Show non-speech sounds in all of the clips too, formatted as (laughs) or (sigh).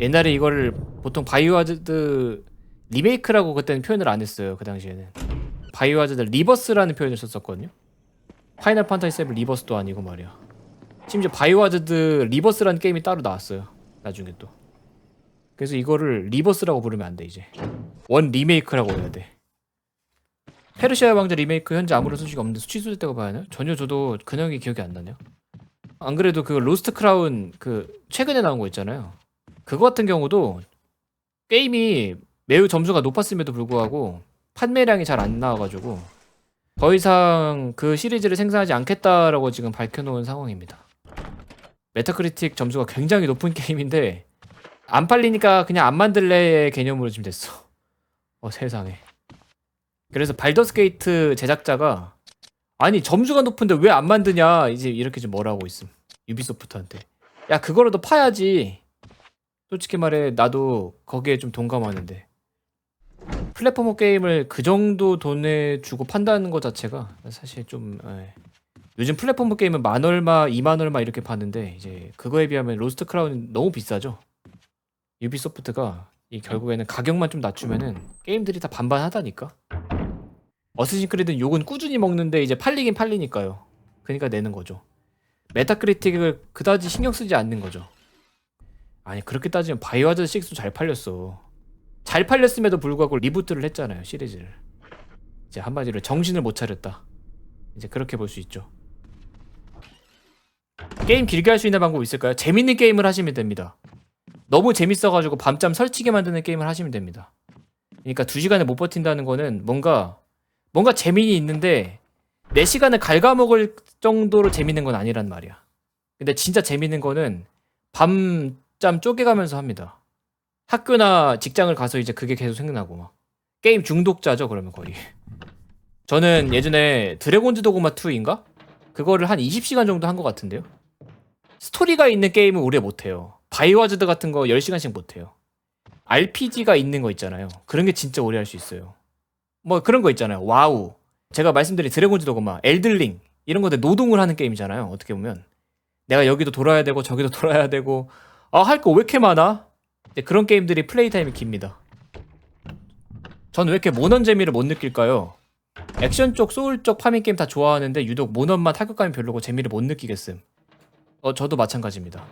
옛날에 이거를 보통 바이오하자드 리메이크라고 그때는 표현을 안 했어요. 그 당시에는 바이오하자드 리버스라는 표현을 썼었거든요. 파이널 판타지 7 리버스도 아니고 말이야. 심지어 바이오하자드 리버스라는 게임이 따로 나왔어요. 나중에 또. 그래서 이거를 리버스라고 부르면 안 돼 이제. 원 리메이크라고 해야 돼. 페르시아 왕자 리메이크 현재 아무런 소식이 없는데 취소됐다고 봐야 하나요? 전혀 저도 근황이 기억이 안 나네요. 안 그래도 그 로스트 크라운 그 최근에 나온 거 있잖아요. 그거 같은 경우도 게임이 매우 점수가 높았음에도 불구하고 판매량이 잘 안 나와가지고 더 이상 그 시리즈를 생산하지 않겠다라고 지금 밝혀놓은 상황입니다. 메타크리틱 점수가 굉장히 높은 (laughs) 게임인데 안 팔리니까 그냥 안 만들래의 개념으로 지금 됐어. 어 세상에. 그래서 발더스 게이트 제작자가 아니 점수가 높은데 왜 안 만드냐 이제 이렇게 좀 뭐라고 있음 유비소프트한테 야 그거라도 파야지 솔직히 말해 나도 거기에 좀 동감하는데 플랫포머 게임을 그 정도 돈에 주고 판다는 것 자체가 사실 좀 에. 요즘 플랫포머 게임은 만 얼마, 이만 얼마 이렇게 파는데 이제 그거에 비하면 로스트 크라운 너무 비싸죠. 유비소프트가 이 결국에는 가격만 좀 낮추면은 게임들이 다 반반하다니까. 어스신 크리드는 욕은 꾸준히 먹는데 이제 팔리긴 팔리니까요. 그러니까 내는 거죠. 메타크리틱을 그다지 신경 쓰지 않는 거죠. 아니 그렇게 따지면 바이오하자드 6도 잘 팔렸어. 잘 팔렸음에도 불구하고 리부트를 했잖아요 시리즈를. 이제 한마디로 정신을 못 차렸다. 이제 그렇게 볼 수 있죠. 게임 길게 할 수 있는 방법 있을까요? 재밌는 게임을 하시면 됩니다. 너무 재밌어가지고 밤잠 설치게 만드는 게임을 하시면 됩니다. 그러니까 두 시간을 못 버틴다는 거는 뭔가 뭔가 재미는 있는데 내 시간을 갉아먹을 정도로 재밌는 건 아니란 말이야. 근데 진짜 재밌는 거는 밤 잠 쪼개가면서 합니다. 학교나 직장을 가서 이제 그게 계속 생각나고 막 게임 중독자죠 그러면 거의. 저는 예전에 드래곤즈 도그마 2인가 그거를 한 20시간 정도 한 것 같은데요. 스토리가 있는 게임은 오래 못해요. 바이오하자드 같은 거 10시간씩 못해요. RPG가 있는 거 있잖아요. 그런 게 진짜 오래 할 수 있어요. 뭐 그런 거 있잖아요. 와우. 제가 말씀드린 드래곤즈 도그마, 엘들링 이런 것들 노동을 하는 게임이잖아요. 어떻게 보면 내가 여기도 돌아야 되고 저기도 (laughs) 돌아야 되고 아 할 거 왜 이렇게 많아? 근데 그런 게임들이 플레이 타임이 깁니다. 저는 왜 이렇게 모넌 재미를 못 느낄까요? 액션 쪽, 소울 쪽 파밍 게임 다 좋아하는데 유독 모넌만 타격감이 별로고 재미를 못 느끼겠음. 어 저도 마찬가지입니다.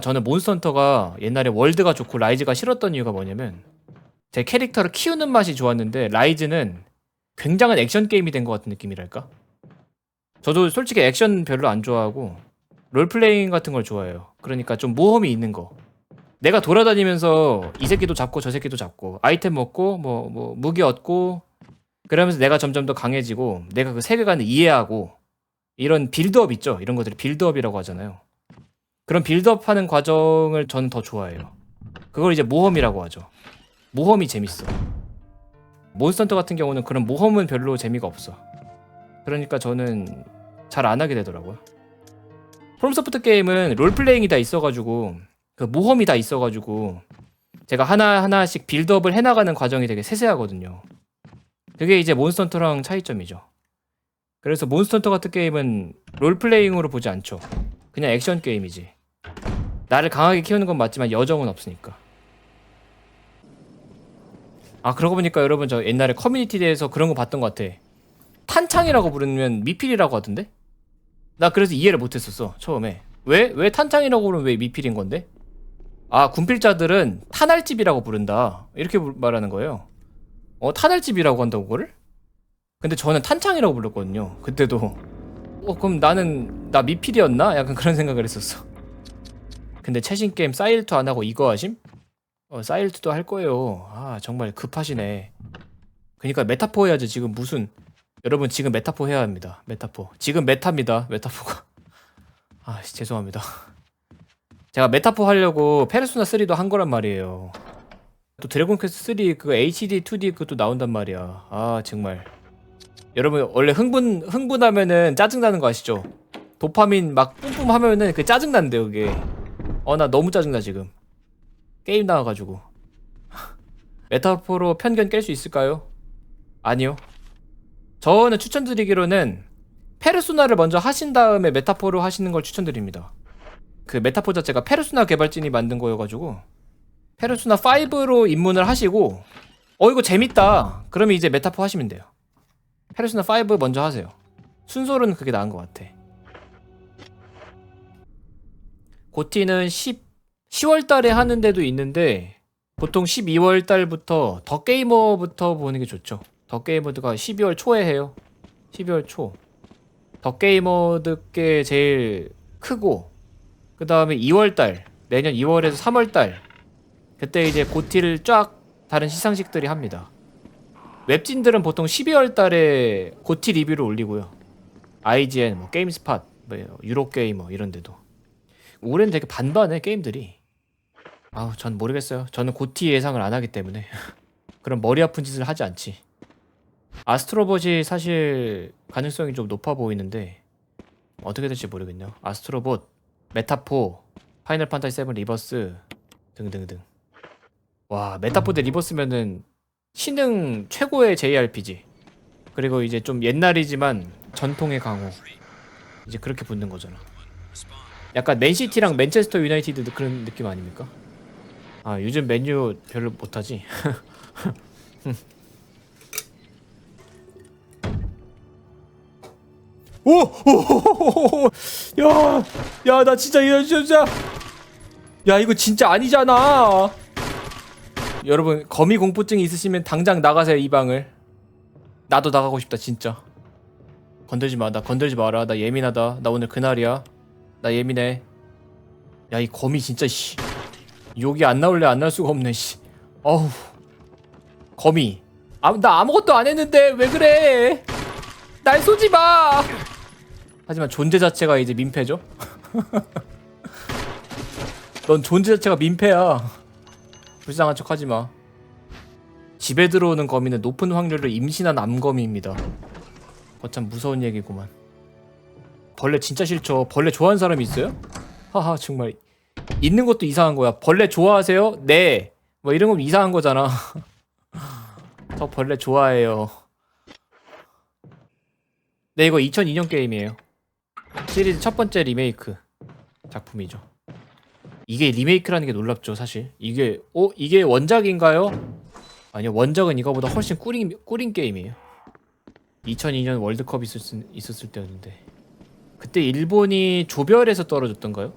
저는 몬스터헌터가 옛날에 월드가 좋고 라이즈가 싫었던 이유가 뭐냐면 제 캐릭터를 키우는 맛이 좋았는데 라이즈는 굉장한 액션 게임이 된 것 같은 느낌이랄까? 저도 솔직히 액션 별로 안 좋아하고 롤플레잉 같은 걸 좋아해요. 그러니까 좀 모험이 있는 거. 내가 돌아다니면서 이 새끼도 잡고 저 새끼도 잡고 아이템 먹고 뭐, 뭐 무기 얻고 그러면서 내가 점점 더 강해지고 내가 그 세계관을 이해하고 이런 빌드업 있죠. 이런 것들이 빌드업이라고 하잖아요. 그런 빌드업 하는 과정을 저는 더 좋아해요. 그걸 이제 모험이라고 하죠. 모험이 재밌어. 몬스터헌터 같은 경우는 그런 모험은 별로 재미가 없어. 그러니까 저는 잘 안 하게 되더라고요. 프롬소프트 게임은 롤플레잉이 다 있어가지고 그 모험이 다 있어가지고 제가 하나 하나씩 빌드업을 해나가는 과정이 되게 세세하거든요. 그게 이제 몬스터헌터랑 차이점이죠. 그래서 몬스터헌터 같은 게임은 롤플레잉으로 보지 않죠. 그냥 액션 게임이지. 나를 강하게 키우는 건 맞지만 여정은 없으니까. 아 그러고 보니까 여러분 저 옛날에 커뮤니티 대에서 그런 거 봤던 것 같아. 탄창이라고 부르면 미필이라고 하던데? 나 그래서 이해를 못했었어 처음에. 왜? 왜 탄창이라고 부르면 왜 미필인 건데? 아 군필자들은 탄알집이라고 부른다 이렇게 부- 말하는 거예요. 어 탄알집이라고 한다고 그거를? 근데 저는 탄창이라고 불렀거든요. 그때도. 어 그럼 나는 나 미필이었나? 약간 그런 생각을 했었어. 근데 최신 게임 사일트 안 하고 이거 하심? 어 사일트도 할 거예요. 아 정말 급하시네. 그러니까 메타포 해야지 지금 무슨 여러분 지금 메타포 해야 합니다. 메타포. 지금 메타입니다. 메타포가. 아 씨, 죄송합니다. 제가 메타포 하려고 페르소나 3도 한 거란 말이에요. 또 드래곤 퀘스트 3 그거 HD 2D 그것도 나온단 말이야. 아 정말. 여러분 원래 흥분 흥분하면은 짜증 나는 거 아시죠? 도파민 막 뿜뿜 하면은 그 짜증 난대 그게. 어 나 너무 짜증 나 지금. 게임 나와가지고. (laughs) 메타포로 편견 깰 수 있을까요? 아니요. 저는 추천드리기로는 페르소나를 먼저 하신 다음에 메타포로 하시는 걸 추천드립니다. 그 메타포 자체가 페르소나 개발진이 만든 거여가지고 페르소나 5로 입문을 하시고 어 이거 재밌다. 그러면 이제 메타포 하시면 돼요. 페르소나 5 먼저 하세요. 순서로는 그게 나은 것 같아. 고티는 10 10월 달에 하는 데도 있는데 보통 12월 달부터 더 게이머부터 보는 게 좋죠. 더 게이머드가 12월 초에 해요. 12월 초. 더 게이머드께 제일 크고 그 다음에 2월 달 내년 2월에서 3월 달 그때 이제 고티를 쫙 다른 시상식들이 합니다. 웹진들은 보통 12월 달에 고티 리뷰를 올리고요. IGN, 뭐 게임스팟, 뭐 유로게이머 이런 데도. 올해는 되게 반반해 게임들이. 아우 전 모르겠어요. 저는 고티 예상을 안 하기 때문에 (laughs) 그런 머리 아픈 짓을 하지 않지. 아스트로봇이 사실 가능성이 좀 높아 보이는데 어떻게 될지 모르겠네요. 아스트로봇, 메타포, 파이널 판타지 7 리버스 등등등. 와 메타포 대 리버스면은 신흥 최고의 JRPG. 그리고 이제 좀 옛날이지만 전통의 강호. 이제 그렇게 붙는 거잖아. 약간 맨시티랑 맨체스터 유나이티드 그런 느낌 아닙니까? 아 요즘 맨유 별로 못하지. (laughs) 오! 오! 야! 야, 나 진짜 이거 진짜 야, 이거 진짜 아니잖아. 여러분, 거미 공포증 있으시면 당장 나가세요, 이 방을. 나도 나가고 싶다, 진짜. 건들지 마. 나 건들지 마라. 나 예민하다. 나 오늘 그날이야. 나 예민해. 야, 이 거미 진짜 씨. 욕이 안 나올래 안 날 수가 없네, 씨. 어우. 거미. 아, 나 아무것도 안 했는데 왜 그래? 날 쏘지 마. 하지만 존재 자체가 이제 민폐죠. (laughs) 넌 존재 자체가 민폐야. 불쌍한 척 하지 마. 집에 들어오는 거미는 높은 확률로 임신한 암거미입니다. 거참 무서운 얘기구만. 벌레 진짜 싫죠. 벌레 좋아하는 사람 있어요? 하하 정말 있는 것도 이상한 거야. 벌레 좋아하세요? 네. 뭐 이런 건 이상한 거잖아. (laughs) 저 벌레 좋아해요. 네 이거 2002년 게임이에요. 시리즈 첫 번째 리메이크 작품이죠. 이게 리메이크라는 게 놀랍죠, 사실. 이게 어 이게 원작인가요? 아니요, 원작은 이거보다 훨씬 꾸린 꾸린 게임이에요. 2002년 월드컵 있었, 있었을 때였는데 그때 일본이 조별에서 떨어졌던가요?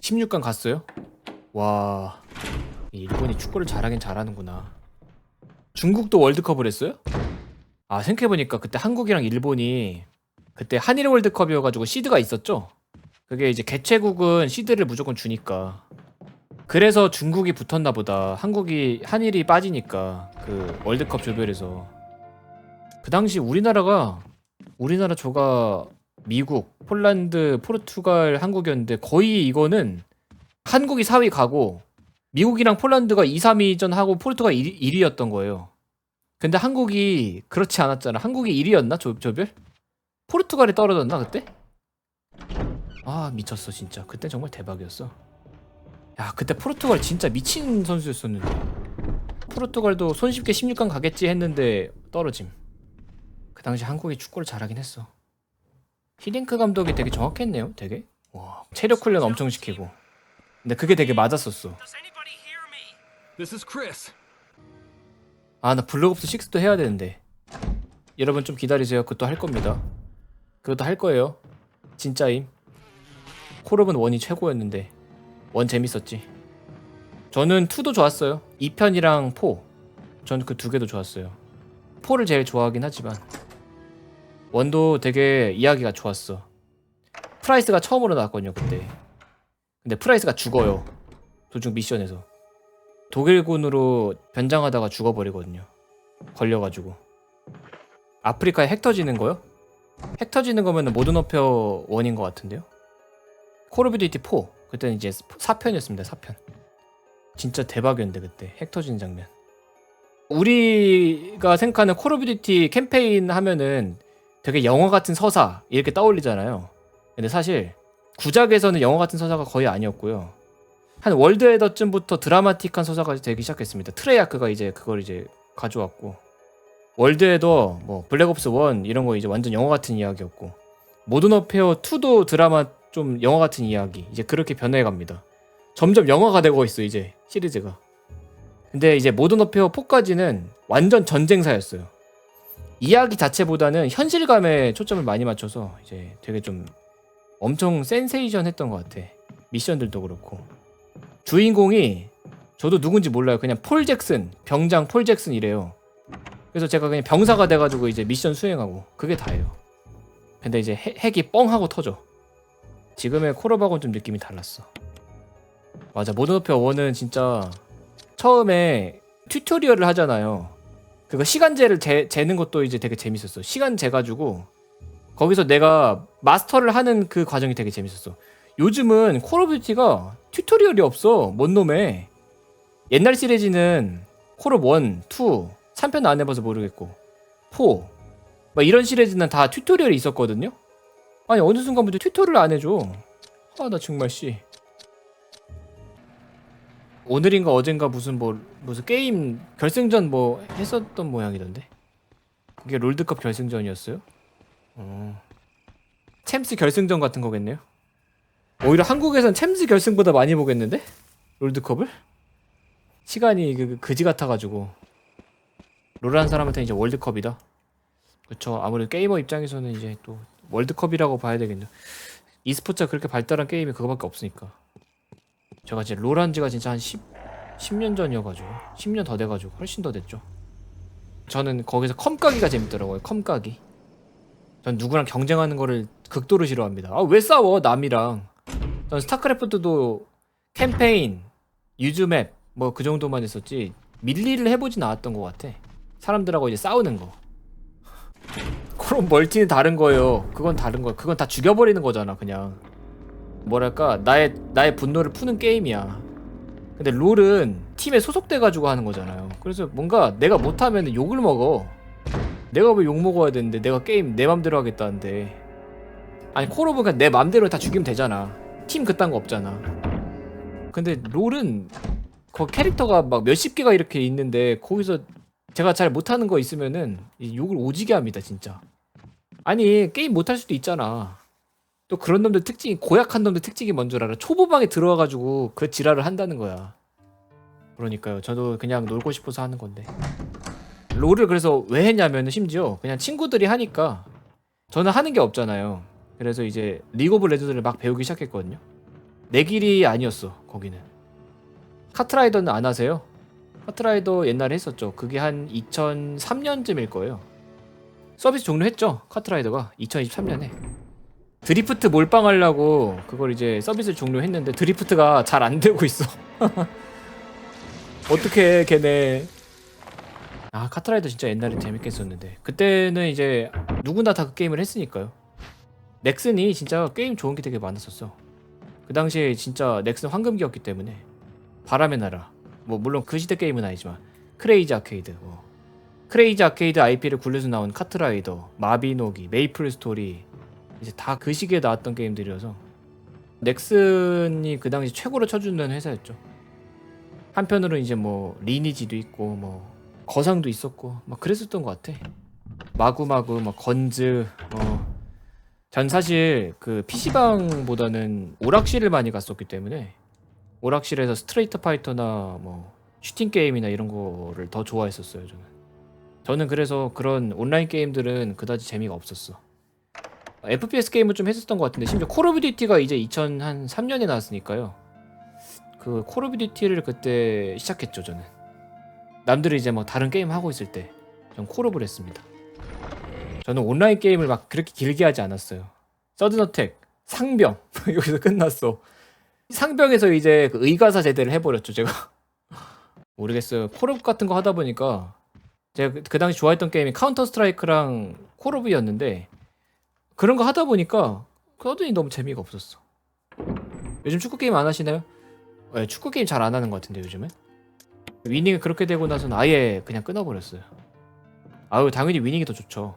16강 갔어요? 와 일본이 축구를 잘하긴 잘하는구나. 중국도 월드컵을 했어요? 아 생각해보니까 그때 한국이랑 일본이 그때 한일 월드컵이어가지고 시드가 있었죠. 그게 이제 개최국은 시드를 무조건 주니까. 그래서 중국이 붙었나 보다. 한국이 한일이 빠지니까 그 월드컵 조별에서 그 당시 우리나라가 우리나라 조가 미국, 폴란드, 포르투갈, 한국이었는데 거의 이거는 한국이 4위 가고 미국이랑 폴란드가 2, 3위전 하고 포르투갈 1위, 1위였던 거예요. 근데 한국이 그렇지 않았잖아. 한국이 1위였나 조, 조별? 포르투갈이 떨어졌나 그때? 아 미쳤어 진짜. 그때 정말 대박이었어. 야 그때 포르투갈 진짜 미친 선수였었는데 포르투갈도 손쉽게 16강 가겠지 했는데 떨어짐. 그 당시 한국이 축구를 잘하긴 했어. 히딩크 감독이 되게 정확했네요. 되게. 와 체력 훈련 엄청 시키고. 근데 그게 되게 맞았었어. Does anybody hear me? This is Chris. 아나 블랙옵스 6도 해야 되는데 여러분 좀 기다리세요 그것도 할 겁니다 그것도 할 거예요. 진짜임. 콜옵은 1이 최고였는데 1 재밌었지. 저는 2도 좋았어요. 2편이랑 4 저는 그두 개도 좋았어요. 4를 제일 좋아하긴 하지만 1도 되게 이야기가 좋았어. 프라이스가 처음으로 나왔거든요 그때. 근데 프라이스가 죽어요. 도중 미션에서. 독일군으로 변장하다가 죽어버리거든요. 걸려가지고. 아프리카에 핵 터지는 거요? 핵 터지는 거면 모든 어페어 원인 것 같은데요? 콜 오브 듀티 4 그때는 이제 4편이었습니다 4편. 진짜 대박이었는데 그때 핵 터지는 장면. 우리가 생각하는 콜 오브 듀티 캠페인 하면은 되게 영화 같은 서사 이렇게 떠올리잖아요. 근데 사실 구작에서는 영화 같은 서사가 거의 아니었고요. 한 월드 에더쯤부터 드라마틱한 서사가 되기 시작했습니다. 트레이아크가 이제 그걸 이제 가져왔고 월드 에더 뭐 블랙옵스 1 이런 거 이제 완전 영화 같은 이야기였고 모던 어페어 2도 드라마 좀 영화 같은 이야기 이제 그렇게 변해갑니다. 점점 영화가 되고 있어 이제 시리즈가. 근데 이제 모던 어페어 4까지는 완전 전쟁사였어요. 이야기 자체보다는 현실감에 초점을 많이 맞춰서 이제 되게 좀 엄청 센세이션 했던 것 같아. 미션들도 그렇고. 주인공이 저도 누군지 몰라요. 그냥 폴 잭슨, 병장 폴 잭슨이래요. 그래서 제가 그냥 병사가 돼가지고 이제 미션 수행하고 그게 다예요. 근데 이제 핵, 핵이 뻥 하고 터져. 지금의 콜업하고는 좀 느낌이 달랐어. 맞아, 모던 오페어 1은 진짜 처음에 튜토리얼을 하잖아요. 그거 시간제를 재, 재는 것도 이제 되게 재밌었어. 시간 재가지고 거기서 내가 마스터를 하는 그 과정이 되게 재밌었어. 요즘은 콜 오브 듀티가 튜토리얼이 없어. 뭔 놈에. 옛날 시리즈는 콜업 1, 2, 3편 안 해봐서 모르겠고 4, 막 이런 시리즈는 다 튜토리얼이 있었거든요. 아니 어느 순간부터 튜토리얼을 안 해줘. 아 나 정말 씨. 오늘인가 어젠가 무슨 뭐 무슨 게임 결승전 뭐 했었던 모양이던데. 그게 롤드컵 결승전이었어요? 어. 챔스 결승전 같은 거겠네요. 오히려 한국에선 챔스 결승보다 많이 보겠는데? 롤드컵을? 시간이 그, 그지 같아가지고 롤하는 사람한테 이제 월드컵이다. 그쵸. 아무래도 게이머 입장에서는 이제 또 월드컵이라고 봐야 되겠네요. e스포츠가 그렇게 발달한 게임이 그거밖에 없으니까. 제가 이제 롤한 지가 진짜 한 10, 10년 전이어가지고 10년 더 돼가지고 훨씬 더 됐죠. 저는 거기서 컴 까기가 재밌더라고요. 컴 까기. 전 누구랑 경쟁하는 거를 극도로 싫어합니다. 아 왜 싸워 남이랑? 전 스타크래프트도 캠페인, 유즈맵 뭐 그 정도만 했었지 밀리를 해보진 않았던 것 같아. 사람들하고 이제 싸우는 거. 그럼 멀티는 다른 거예요. 그건 다른 거. 그건 다 죽여버리는 거잖아, 그냥. 뭐랄까 나의 나의 분노를 푸는 게임이야. 근데 롤은 팀에 소속돼 가지고 하는 거잖아요. 그래서 뭔가 내가 못하면 욕을 먹어. 내가 왜 욕 먹어야 되는데 내가 게임 내 맘대로 하겠다는데. 아니 콜오브 그냥 내 맘대로 다 죽이면 되잖아. 팀 그딴 거 없잖아. 근데 롤은 거 캐릭터가 막 몇십 개가 이렇게 있는데 거기서 제가 잘 못하는 거 있으면은 이 욕을 오지게 합니다 진짜. 아니 게임 못할 수도 있잖아. 또 그런 놈들 특징이 고약한 놈들 특징이 뭔 줄 알아? 초보방에 들어와가지고 그 지랄을 한다는 거야. 그러니까요. 저도 그냥 놀고 싶어서 하는 건데. 롤을 그래서 왜 했냐면은 심지어 그냥 친구들이 하니까 저는 하는 게 없잖아요. 그래서 이제 리그 오브 레전드를 막 배우기 시작했거든요. 내 길이 아니었어 거기는. 카트라이더는 안 하세요? 카트라이더 옛날에 했었죠. 그게 한 2003년쯤일 거예요. 서비스 종료했죠. 카트라이더가 2023년에. 드리프트 몰빵하려고 그걸 이제 서비스를 종료했는데 드리프트가 잘 안 되고 있어. (laughs) 어떻게 걔네 아 카트라이더 진짜 옛날에 재밌게 했었는데 그때는 이제 누구나 다 그 게임을 했으니까요. 넥슨이 진짜 게임 좋은 게 되게 많았었어. 그 당시에 진짜 넥슨 황금기였기 때문에 바람의 나라 뭐 물론 그 시대 게임은 아니지만 크레이지 아케이드 뭐 크레이지 아케이드 IP를 굴려서 나온 카트라이더 마비노기 메이플 스토리 이제 다 그 시기에 나왔던 게임들이어서 넥슨이 그 당시 최고로 쳐주는 회사였죠. 한편으로 이제 뭐 리니지도 있고 뭐 거상도 있었고 막 그랬었던 것 같아. 마구마구 뭐 건즈 어. 전 사실 그 PC방보다는 오락실을 많이 갔었기 때문에 오락실에서 스트레이트 파이터나 뭐 슈팅 게임이나 이런 거를 더 좋아했었어요 저는. 저는 그래서 그런 온라인 게임들은 그다지 재미가 없었어. FPS 게임을 좀 했었던 것 같은데 심지어 콜 오브 듀티가 이제 2003년에 나왔으니까요. 그 콜 오브 듀티를 그때 시작했죠 저는. 남들이 이제 뭐 다른 게임 하고 있을 때 전 콜오브를 했습니다. 저는 온라인 게임을 막 그렇게 길게 하지 않았어요. 서든어택, 상병 (laughs) 여기서 끝났어. 상병에서 이제 그 의가사 제대를 해버렸죠 제가. (laughs) 모르겠어요. 콜오브 같은 거 하다 보니까 제가 그- 그 당시 좋아했던 게임이 카운터 스트라이크랑 콜오브였는데 그런 거 하다 보니까 서든이 너무 재미가 없었어. 요즘 축구 게임 안 하시나요? 네, 축구 게임 잘 안 하는 것 같은데 요즘은. 위닝이 그렇게 되고 나서는 아예 그냥 끊어버렸어요. 아유 당연히 위닝이 더 좋죠.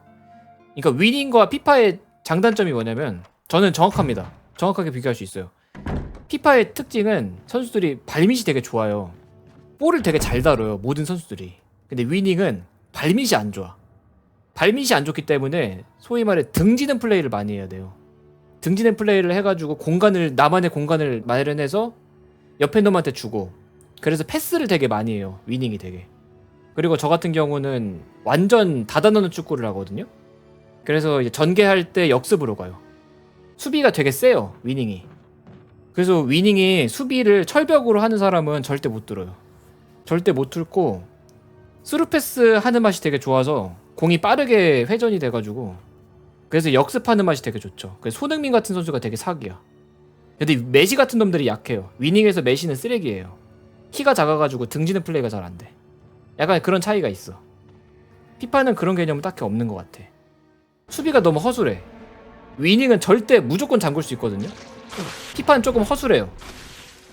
그러니까 위닝과 피파의 장단점이 뭐냐면 저는 정확합니다. 정확하게 비교할 수 있어요. 피파의 특징은 선수들이 발밑이 되게 좋아요. 볼을 되게 잘 다뤄요. 모든 선수들이. 근데 위닝은 발밑이 안 좋아. 발밑이 안 좋기 때문에 소위 말해 등지는 플레이를 많이 해야 돼요. 등지는 플레이를 해가지고 공간을 나만의 공간을 마련해서 옆에 놈한테 주고 그래서 패스를 되게 많이 해요 위닝이 되게 그리고 저 같은 경우는 완전 닫아놓는 축구를 하거든요 그래서 전개할 때 역습으로 가요 수비가 되게 세요 위닝이 그래서 위닝이 수비를 철벽으로 하는 사람은 절대 못 들어요 절대 못 들고 스루패스 하는 맛이 되게 좋아서 공이 빠르게 회전이 돼가지고 그래서 역습하는 맛이 되게 좋죠 그래서 손흥민 같은 선수가 되게 사기야 근데 메시 같은 놈들이 약해요 위닝에서 메시는 쓰레기예요 키가 작아가지고 등지는 플레이가 잘 안 돼. 약간 그런 차이가 있어. 피파는 그런 개념은 딱히 없는 것 같아. 수비가 너무 허술해. 위닝은 절대 무조건 잠글 수 있거든요. 피파는 조금 허술해요.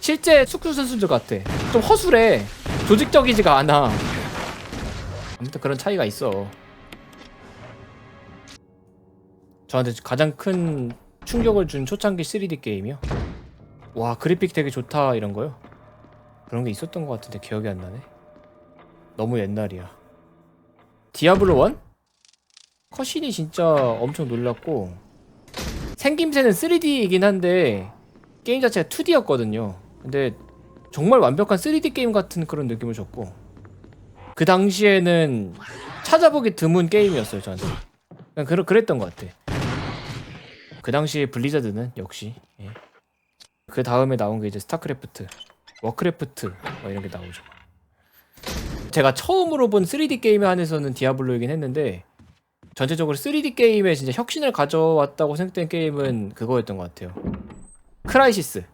실제 축구 선수들 같아. 좀 허술해. 조직적이지가 않아. 아무튼 그런 차이가 있어. 저한테 가장 큰 충격을 준 초창기 3D 게임이요. 와 그래픽 되게 좋다 이런 거요. 그런 게 있었던 것 같은데 기억이 안 나네. 너무 옛날이야. 디아블로 1? 컷신이 진짜 엄청 놀랐고 생김새는 3D이긴 한데 게임 자체가 2D였거든요. 근데 정말 완벽한 3D 게임 같은 그런 느낌을 줬고 그 당시에는 찾아보기 드문 게임이었어요 저한테. 그냥 그러, 그랬던 것 같아. 그 당시에 블리자드는 역시 예. 그 다음에 나온 게 이제 스타크래프트 워크래프트 뭐 이런 게 나오죠. 제가 처음으로 본 3D 게임 안에서는 디아블로이긴 했는데 전체적으로 3D 게임에 진짜 혁신을 가져왔다고 생각된 게임은 그거였던 것 같아요. 크라이시스.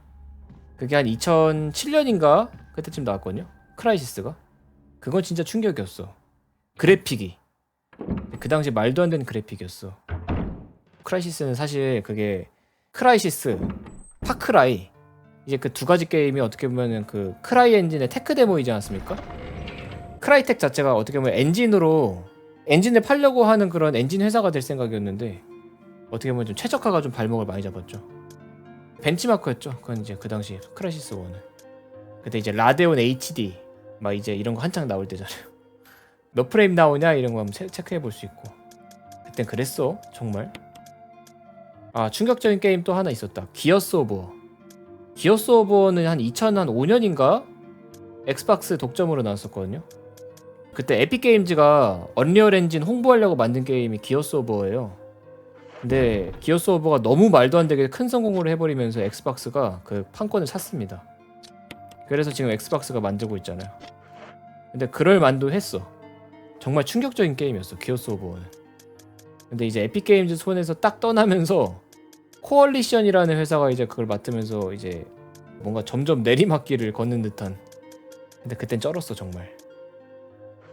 그게 한 2007년인가 그때쯤 나왔거든요. 크라이시스가. 그건 진짜 충격이었어. 그래픽이. 그 당시 말도 안 되는 그래픽이었어. 크라이시스는 사실 그게 크라이시스, 파크라이 이제 그 두 가지 게임이 어떻게 보면은 그 크라이 엔진의 테크 데모이지 않습니까? 크라이텍 자체가 어떻게 보면 엔진으로 엔진을 팔려고 하는 그런 엔진 회사가 될 생각이었는데 어떻게 보면 좀 최적화가 좀 발목을 많이 잡았죠. 벤치마크였죠. 그건 이제 그 당시 크라이시스 1은. 그때 이제 라데온 HD 막 이제 이런 거 한창 나올 때잖아요. (laughs) 몇 프레임 나오냐 이런 거 한번 체- 체크해 볼 수 있고. 그땐 그랬어 정말. 아 충격적인 게임 또 하나 있었다. 기어스 오브 워. 기어스 오브 워는 한 2005년인가 엑스박스 독점으로 나왔었거든요. 그때 에픽게임즈가 언리얼 엔진 홍보하려고 만든 게임이 기어스 오브 워예요. 근데 기어스 오브 워가 너무 말도 안 되게 큰 성공을 해버리면서 엑스박스가 그 판권을 샀습니다. 그래서 지금 엑스박스가 만들고 있잖아요. 근데 그럴 만도 했어. 정말 충격적인 게임이었어. 기어스 오브 워는. 근데 이제 에픽 게임즈 손에서 딱 떠나면서 코얼리션이라는 회사가 이제 그걸 맡으면서 이제 뭔가 점점 내리막길을 걷는 듯한 근데 그땐 쩔었어 정말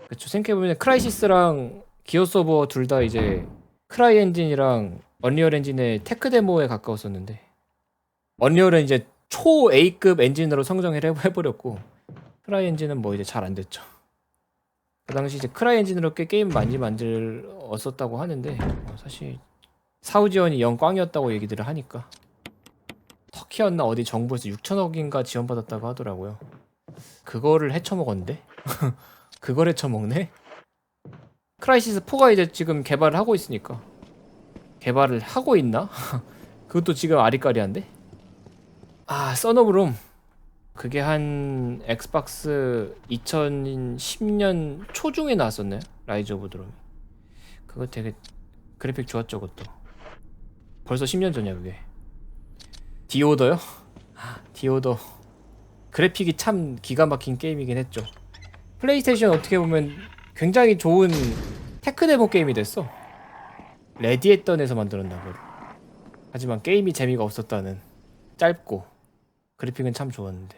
그쵸 생각해보면 크라이시스랑 기어스 오브 둘 다 이제 크라이 엔진이랑 언리얼 엔진의 테크 데모에 가까웠었는데 언리얼은 이제 초 A급 엔진으로 성장을 해- 해버렸고 크라이 엔진은 뭐 이제 잘 안 됐죠 그 당시 이제 크라이 엔진으로 꽤 게임 많이 만들었었다고 하는데 어, 사실 사우지원이 영 꽝이었다고 얘기들을 하니까 터키였나 어디 정부에서 6천억인가 지원받았다고 하더라고요. 그거를 헤쳐먹었는데? (laughs) 그걸 헤쳐먹네? 크라이시스 4가 이제 지금 개발을 하고 있으니까 개발을 하고 있나? (laughs) 그것도 지금 아리까리한데? 아 써너브롬 그게 한 엑스박스 2010년 초중에 나왔었나요? 라이즈 오브 드롬이 그거 되게 그래픽 좋았죠 그것도 벌써 10년 전이야 그게 디오더요? (gasps) 디오더 그래픽이 참 기가 막힌 게임이긴 했죠 플레이스테이션 어떻게 보면 굉장히 좋은 테크 데모 게임이 됐어. 레디했던에서 만들었나 보다. 하지만 게임이 재미가 없었다는 짧고 그래픽은 참 좋았는데